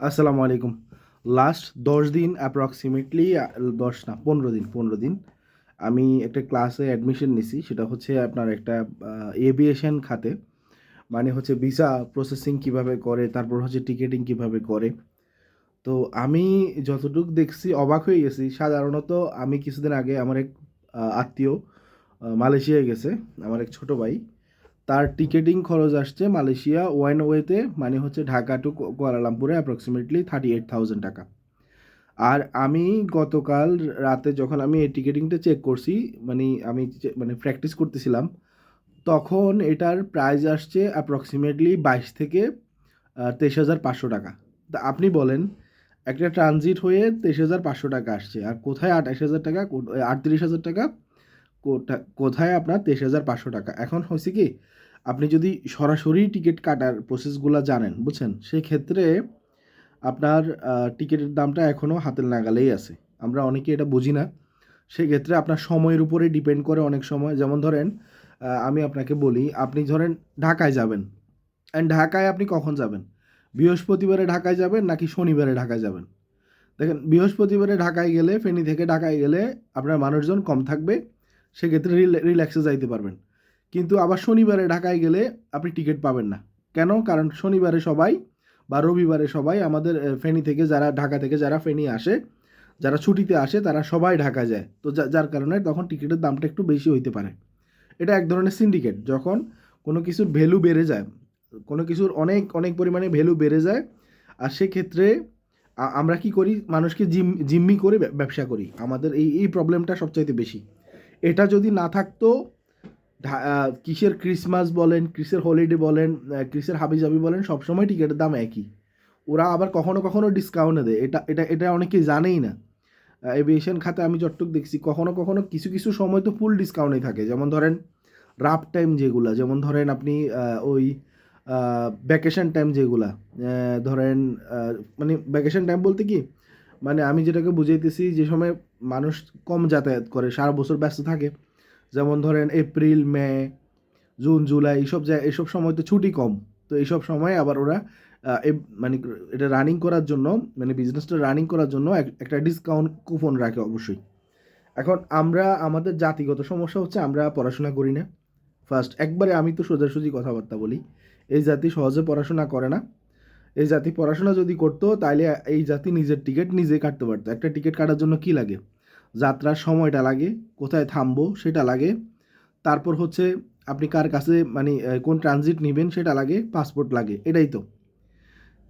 আসসালামু আলাইকুম। লাস্ট দশ দিন অ্যাপ্রক্সিমেটলি দশ না, পনেরো দিন পনেরো দিন আমি একটা ক্লাসে অ্যাডমিশন নিছি, সেটা হচ্ছে আপনার একটা এভিয়েশন খাতে। মানে হচ্ছে ভিসা প্রসেসিং কীভাবে করে, তারপর হচ্ছে টিকেটিং কীভাবে করে। তো আমি যতটুকু দেখছি অবাক হয়ে গেছি। সাধারণত আমি কিছুদিন আগে আমার এক আত্মীয় মালয়েশিয়ায় গেছে, আমার এক ছোটো ভাই। তার টিকেটিং খরচ আসছে মালয়েশিয়া ওয়ান ওয়েতে মানে হচ্ছে ঢাকা টু কুয়ালালামপুরে অ্যাপ্রক্সিমেটলি থার্টি এইট থাউজেন্ড টাকা। আর আমি গতকাল রাতে যখন আমি এই টিকেটিংটা চেক করছি মানে আমি মানে প্র্যাকটিস করতেছিলাম, তখন এটার প্রাইস আসছে অ্যাপ্রক্সিমেটলি বাইশ থেকে তেইশ হাজার পাঁচশো টাকা। তা আপনি বলেন, একটা ট্রানজিট হয়ে তেইশ হাজার পাঁচশো টাকা আসছে, আর কোথায় আঠাশ হাজার টাকা আটত্রিশ হাজার টাকা কোথায় আপনার তেইশ হাজার পাঁচশো টাকা? এখন হয়েছে কি, আপনি যদি সরাসরি টিকিট কাটার প্রসেসগুলো জানেন, বুঝছেন? সেই ক্ষেত্রে আপনার টিকিটের দামটা এখনও হাতের নাগালেই আছে। আমরা অনেকে এটা বুঝি না। সেক্ষেত্রে আপনার সময়ের উপরে ডিপেন্ড করে অনেক সময়। যেমন ধরেন আমি আপনাকে বলি, আপনি ধরেন ঢাকায় যাবেন। অ্যান্ড ঢাকায় আপনি কখন যাবেন? বৃহস্পতিবারে ঢাকায় যাবেন নাকি শনিবারে ঢাকায় যাবেন? দেখেন, বৃহস্পতিবারে ঢাকায় গেলে, ফেনী থেকে ঢাকায় গেলে আপনার মানুষজন কম থাকবে। সেক্ষেত্রে রিল্যাক্সে যাইতে পারবেন। কিন্তু আবার শনিবারে ঢাকায় গেলে আপনি টিকিট পাবেন না। কেন? কারণ শনিবারে সবাই বা রবিবারে সবাই আমাদের ফেনী থেকে যারা, ঢাকা থেকে যারা ফেনী আসে, যারা ছুটিতে আসে, তারা সবাই ঢাকা যায়। তো যার কারণে তখন টিকিটের দামটা একটু বেশি হইতে পারে। এটা এক ধরনের সিন্ডিকেট যখন কোনো কিছুর ভ্যালু বেড়ে যায়, কোনো কিছুর অনেক অনেক পরিমাণে ভ্যালু বেড়ে যায়, আর সেক্ষেত্রে আমরা কি করি? মানুষকে জিম, জিম্মি করে ব্যবসা করি। আমাদের এই এই প্রবলেমটা সবচাইতে বেশি। এটা যদি না থাকতো কিসের ক্রিসমাস বলেন ক্রিসের হলিডে বলেন আহ, ক্রিসের হাবিজাবি বলেন সবসময় টিকিটের দাম একই। ওরা আবার কখনো কখনো ডিসকাউন্টে দেয়। এটা এটা এটা অনেকে জানেই না। এভিয়েশন খাতে আমি যতটুক দেখছি কখনো কখনো কিছু কিছু সময় তো ফুল ডিসকাউন্টে থাকে। যেমন ধরেন রাফ টাইম যেগুলা যেমন ধরেন আপনি ওই ভ্যাকেশন টাইম যেগুলা ধরেন মানে ভ্যাকেশন টাইম বলতে কি? মানে আমি যেটাকে বুঝাইতেছি যে সময় মানুষ কম যাতায়াত করে, সারা বছর ব্যস্ত থাকে। যেমন ধরেন এপ্রিল, মে, জুন, জুলাই, এইসব জায়গা এইসব সময় তো ছুটি কম। তো এইসব সময় আবার ওরা মানে এটা রানিং করার জন্য মানে বিজনেসটা রানিং করার জন্য এক- একটা ডিসকাউন্ট কুপন রাখে অবশ্যই। এখন আমরা, আমাদের জাতিগত সমস্যা হচ্ছে আমরা পড়াশোনা করি না। ফার্স্ট একবারে আমি তো সোজাসুজি কথাবার্তা বলি। এই জাতি সহজে পড়াশোনা করে না। এই জাতি পড়াশোনা যদি করতো তাহলে এই জাতি নিজের টিকিট নিজে কাটতে পারতো। একটা টিকিট কাটার জন্য কি লাগে? যাত্রার সময়টা লাগে, কোথায় থামবো সেটা লাগে। তারপর হচ্ছে আপনি কার কাছে মানে কোন ট্রানজিট নেবেন সেটা লাগে পাসপোর্ট লাগে, এটাই তো।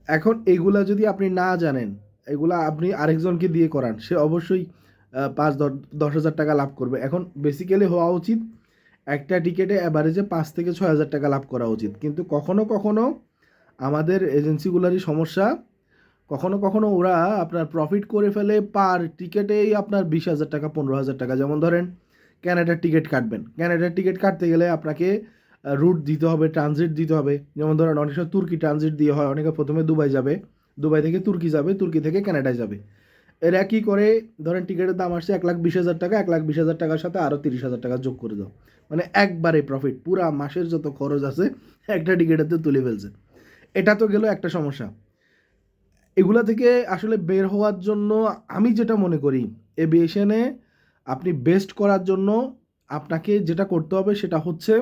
এখন এগুলা যদি আপনি না জানেন, এগুলা আপনি আরেকজনকে দিয়ে করান, সে অবশ্যই পাঁচ দশ হাজার টাকা লাভ করবে। এখন বেসিক্যালি হওয়া উচিত, একটা টিকেটে অ্যাভারেজে পাঁচ থেকে ছয় হাজার টাকা লাভ করা উচিত। কিন্তু কখনো কখনো আমাদের এজেন্সিগুলারই সমস্যা। কখনো কখনো ওরা আপনার প্রফিট করে ফেলে পার টিকেটেই আপনার বিশ হাজার টাকা, পনেরো হাজার টাকা। যেমন ধরেন ক্যানাডার টিকিট কাটবেন। ক্যানাডার টিকিট কাটতে গেলে আপনাকে রুট দিতে হবে ট্রানজিট দিতে হবে। যেমন ধরেন, অনেক সময় তুর্কি ট্রানজিট দিয়ে হয়। অনেকে প্রথমে দুবাই যাবে। দুবাই থেকে তুর্কি যাবে, তুর্কি থেকে ক্যানাডায় যাবে। এরা কি করে? ধরেন, টিকিটের দাম আসছে এক লাখ বিশ হাজার টাকা, এক লাখ বিশ হাজার টাকার সাথে আরও তিরিশ হাজার টাকা যোগ করে দাও। মানে একবারে প্রফিট পুরা মাসের যত খরচ আছে, একটা টিকিটেতে তুলে ফেলছে। এটা তো গেল একটা সমস্যা। এগুলা থেকে আসলে বের হওয়ার জন্য আমি যেটা মনে করি এভিয়েশনে আপনি বেস্ট করার জন্য আপনাকে যেটা করতে হবে সেটা হচ্ছে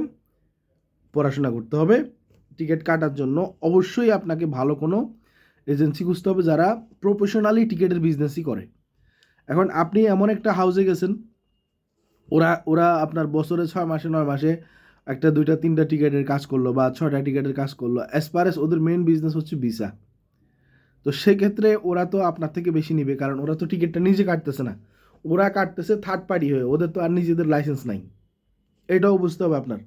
পড়াশোনা করতে হবে, টিকিট কাটার জন্য। অবশ্যই আপনাকে ভালো কোনো এজেন্সি খুঁজতে হবে যারা প্রফেশনালি টিকিটের বিজনেসই করে। এখন আপনি এমন একটা হাউসে গেছেন, ওরা ওরা আপনার বছরে ছয় মাসে, নয় মাসে একটা দুইটা, তিনটা টিকিটের কাজ করল বা ছটা টিকিটের কাজ করল। অ্যাজ পার এস ওদের মেন বিজনেস হচ্ছে ভিসা তো সেক্ষেত্রে ওরা তো আপনার থেকে বেশি নিবে, কারণ ওরা তো টিকিটটা নিজে কাটতেছে না। ওরা কাটতেছে থার্ড পার্টি হয়ে, ওদের তো আর নিজেদের লাইসেন্স নাই। এটাও বুঝতে হবে আপনার।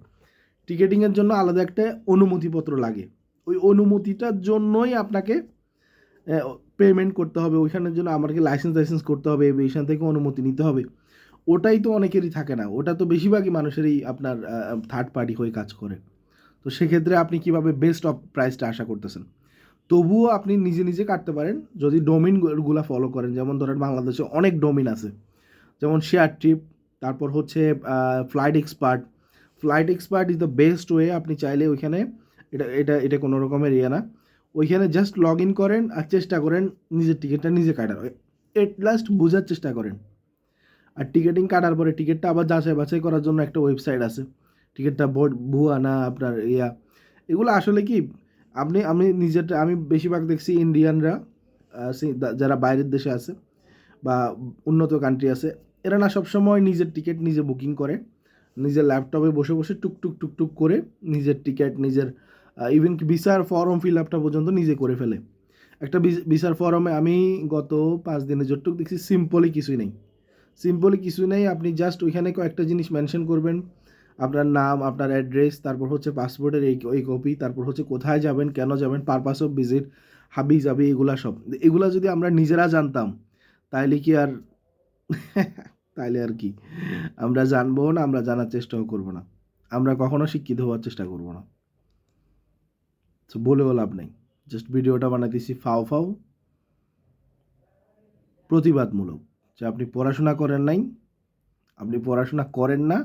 টিকেটিংয়ের জন্য আলাদা একটা অনুমতিপত্র লাগে। ওই অনুমতিটার জন্যই আপনাকে পেমেন্ট করতে হবে। ওইখানের জন্য আমাকে লাইসেন্স লাইসেন্স করতে হবে এইখান থেকে অনুমতি নিতে হবে। ওটাই তো অনেকেরই থাকে না। ওটা তো বেশিরভাগই মানুষেরই আপনার থার্ড পার্টি হয়ে কাজ করে। তো সেক্ষেত্রে আপনি কীভাবে বেস্ট অফ প্রাইসটা আশা করতেছেন? তবুও আপনি নিজে নিজে কাটতে পারেন। যদি ডোমিনগুলো ফলো করেন, যেমন ধরেন বাংলাদেশে অনেক ডোমিন আছে। যেমন শেয়ার ট্রিপ তারপর হচ্ছে flight expert flight expert is the best way আপনি চাইলে ওইখানে, এটা এটা এটা কোনো রকমের ইয়ে না। ওইখানে জাস্ট লগ ইন করেন আর চেষ্টা করেন নিজের টিকিটটা নিজে কাটার। এট লাস্ট বোঝার চেষ্টা করেন। আর টিকিটিং কাটার পরে টিকিটটা আবার যাচাই বাছাই করার জন্য একটা ওয়েবসাইট আছে। টিকিটটা ভুয়া না আপনার ইয়া। এগুলো আসলে কি, আপনি, আমি নিজেরটা আমি বেশিরভাগ দেখছি ইন্ডিয়ানরা যারা বাইরের দেশে আছে বা উন্নত কান্ট্রি আছে, এরা না সবসময় নিজের টিকিট নিজে বুকিং করে। নিজের ল্যাপটপে বসে বসে টুকটুক টুক টুক টুক করে নিজের টিকিট নিজের ইভেন কি ভিসার ফর্ম ফিল আপটা পর্যন্ত নিজে করে ফেলে। একটা ভিসার ফর্মে আমি গত পাঁচ দিনে যতটুকু দেখছি সিম্পলি কিছুই নেই। সিম্পলি কিছু নেই, আপনি জাস্ট ওইখানে কয়েকটা জিনিস মেনশন করবেন। আপনার নাম, আপনার অ্যাড্রেস তারপর হচ্ছে পাসপোর্টের এই এই কপি তারপর হচ্ছে কোথায় যাবেন, কেন যাবেন পারপাস অফ ভিজিট হাবি যাবি এগুলা সব। এগুলা যদি আমরা নিজেরা জানতাম, তাইলে কি আর তাইলে আর কি? আমরা জানব না, আমরা জানার চেষ্টাও করব না। আমরা কখনো শিক্ষিত হওয়ার চেষ্টা করব না। তো বলেও লাভ নেই। জাস্ট ভিডিওটা বানাইতেছি ফাও ফাও, প্রতিবাদমূলক। যে আপনি পড়াশোনা করেন নাই, আপনি পড়াশোনা করেন না,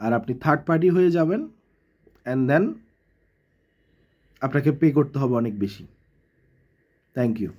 আর আপনি থার্ড পার্টি হয়ে যাবেন অ্যান্ড দেন আপনাকে পে করতে হবে অনেক বেশি। Thank you